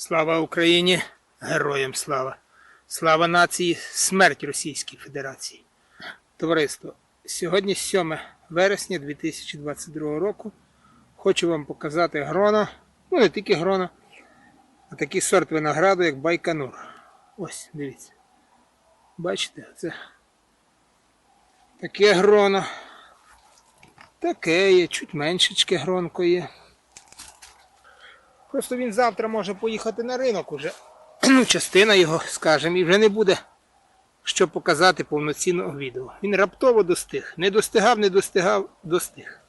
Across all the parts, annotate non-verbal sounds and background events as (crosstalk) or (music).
Слава Україні! Героям слава! Слава нації! Смерть Російській Федерації! Товариство, сьогодні 7 вересня 2022 року. Хочу вам показати грона, ну не тільки грона, а такий сорт винограду, як Байконур. Ось, дивіться. Бачите, це таке гроно. Таке є, чуть меншечке гронко є. Просто він завтра може поїхати на ринок уже. (clears throat) Ну, частина його, скажімо, і вже не буде що показати повноцінного відео. Він раптово достиг. Не достигав, не достигав, достиг.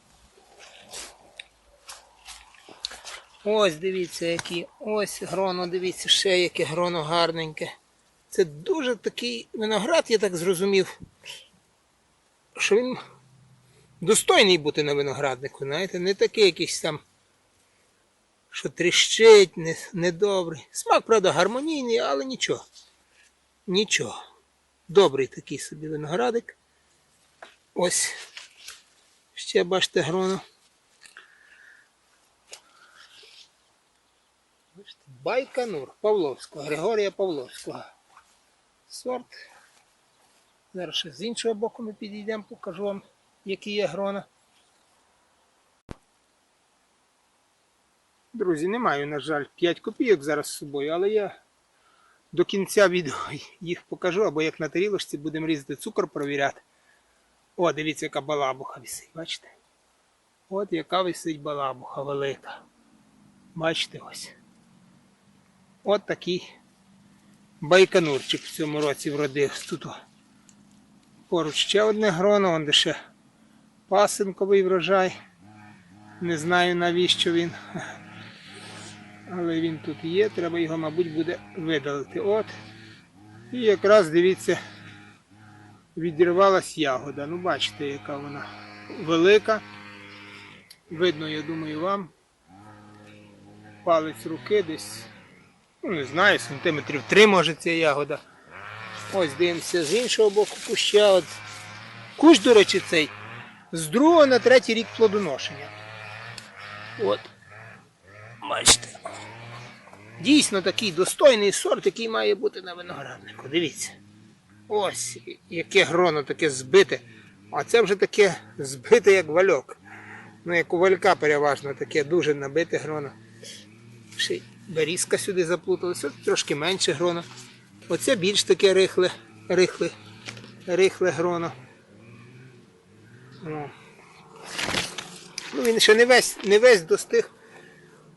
Ось дивіться, які. Ось гроно, дивіться, ще яке гроно гарненьке. Це дуже такий виноград, я так зрозумів, що він достойний бути на винограднику, знаєте, не такий якийсь там що тріщить, не, недобрий. Смак, правда, гармонійний, але нічого. Нічого. Добрий такий собі виноградик. Ось. Ще бачите. Бачите, Байконур Павловського, Григорія Павловського. Сорт. Зараз ще з іншого боку ми підійдемо, покажу вам, які є грона. Друзі, не маю, на жаль, 5 копійок зараз з собою, але я до кінця відео (laughs) їх покажу, або як на тарілочці будемо різати цукор провіряти. О, дивіться, яка балабуха висить, бачите? От яка висить балабуха велика. Бачите ось. От такий байконурчик в цьому році вродився. Тут поруч ще одне гроно, он де ще пасинковий врожай. Не знаю навіщо він. Але він тут є, треба його, мабуть, буде видалити. От. І якраз дивіться, відірвалась ягода. Ну, бачите, яка вона велика. Видно, я думаю, вам. Палець руки десь, ну не знаю, сантиметрів 3 може ця ягода. Ось дивимося з іншого боку куща. От. Кущ, до речі, цей з другого на третій рік плодоношення. От. Бачите. Дійсно такий достойний сорт, який має бути на винограднику. Дивіться. Ось яке гроно таке збите. А це вже таке збите, як вальок. Ну, як у валька переважно таке дуже набите гроно. Ще берізка сюди заплуталася, трошки менше гроно. Оце більш таке рихле, рихле, рихле гроно. О. Ну, він ще не весь, не весь достиг,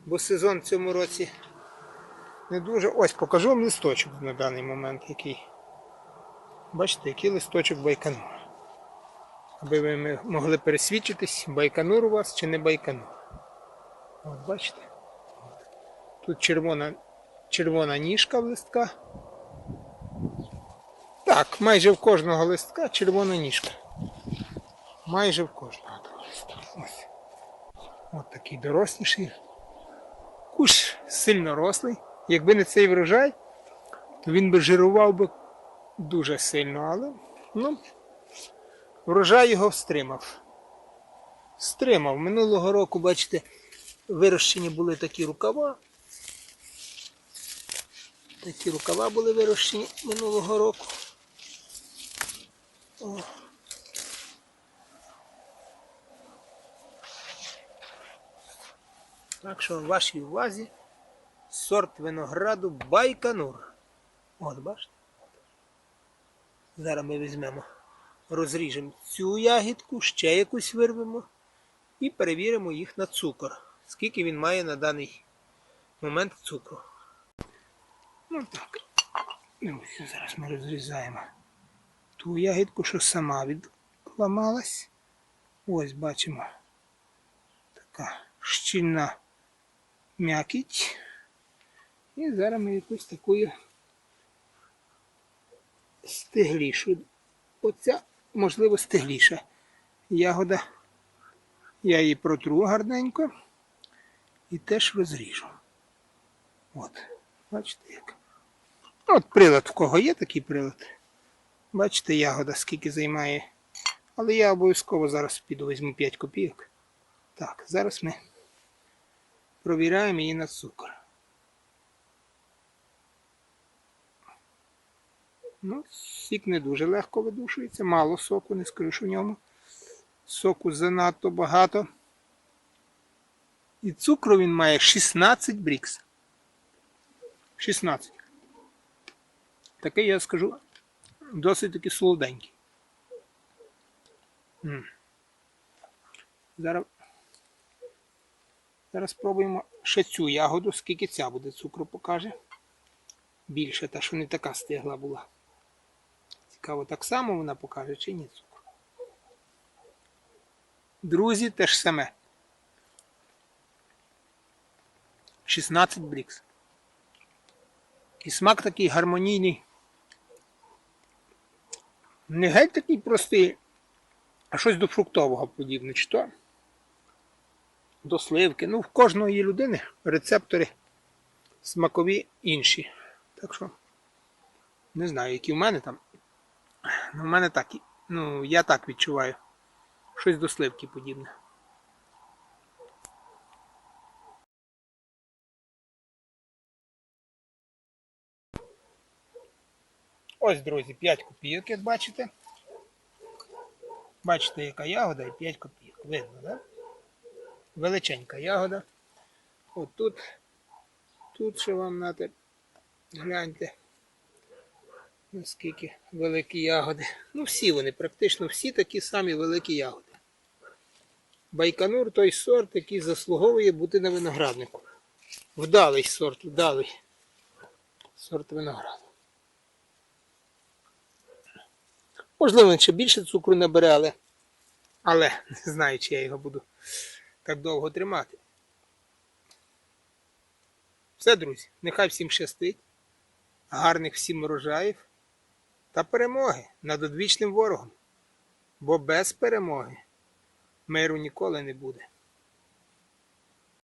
бо сезон в цьому році не дуже. Ось покажу вам листочок на даний момент який. Бачите, який листочок байконур. Аби ви могли пересвідчитись, байконур у вас чи не байконур. От бачите? Тут червона, червона ніжка в листка. Так, майже в кожного листка червона ніжка. Майже в кожного того листка. Ось. От такий доросліший. Кущ сильно рослий. Якби не цей врожай, то він би жирував би дуже сильно, але ну, врожай його стримав. Стримав. Минулого року, бачите, вирощені були такі рукава. Такі рукава були вирощені минулого року. О. Так що в вашій увазі сорт винограду Байконур. От бачите? Зараз ми візьмемо, розріжемо цю ягідку, ще якусь вирвемо і перевіримо їх на цукор. Скільки він має на даний момент цукру. Ну так. Дивіться, зараз ми розрізаємо ту ягідку, що сама відламалась. Ось бачимо така щільна м'якіть. І зараз ми якусь такою стиглішу. Оця, можливо, стигліша ягода. Я її протру гарненько і теж розріжу. От, бачите як. От прилад в кого є такий прилад. Бачите, ягода скільки займає. Але я обов'язково зараз піду візьму 5 копійок. Так, зараз ми провіряємо її на цукор. Ну, сік не дуже легко видушується, мало соку, не скажу, що в ньому. Соку занадто багато. І цукру він має 16 брікс. 16. Такий, я скажу, досить таки солоденький. Зараз, зараз спробуємо ще цю ягоду, скільки ця буде цукру покаже. Більше, та що не така стигла була. Цікаво, так само вона покаже чи ні цукру. Друзі, те ж саме. 16 брікс. І смак такий гармонійний. Не геть такий простий, а щось до фруктового подібне. Чи то до сливки. Ну, в кожної людини рецептори смакові інші. Так що, не знаю, які в мене там. Ну, в мене так. Ну, я так відчуваю. Щось до сливки подібне. Ось, друзі, 5 копійок, як бачите. Бачите, яка ягода і 5 копійок. Видно, да? Величенька ягода. От тут, тут ще вам надо, гляньте, наскільки великі ягоди. Ну, всі вони, практично всі такі самі великі ягоди. Байконур той сорт, який заслуговує бути на винограднику. Вдалий сорт, вдалий сорт винограду. Можливо, він ще більше цукру набере, але, але не знаю, чи я його буду так довго тримати. Все, друзі, нехай всім щастить, гарних всім урожаїв та перемоги над одвічним ворогом. Бо без перемоги миру ніколи не буде.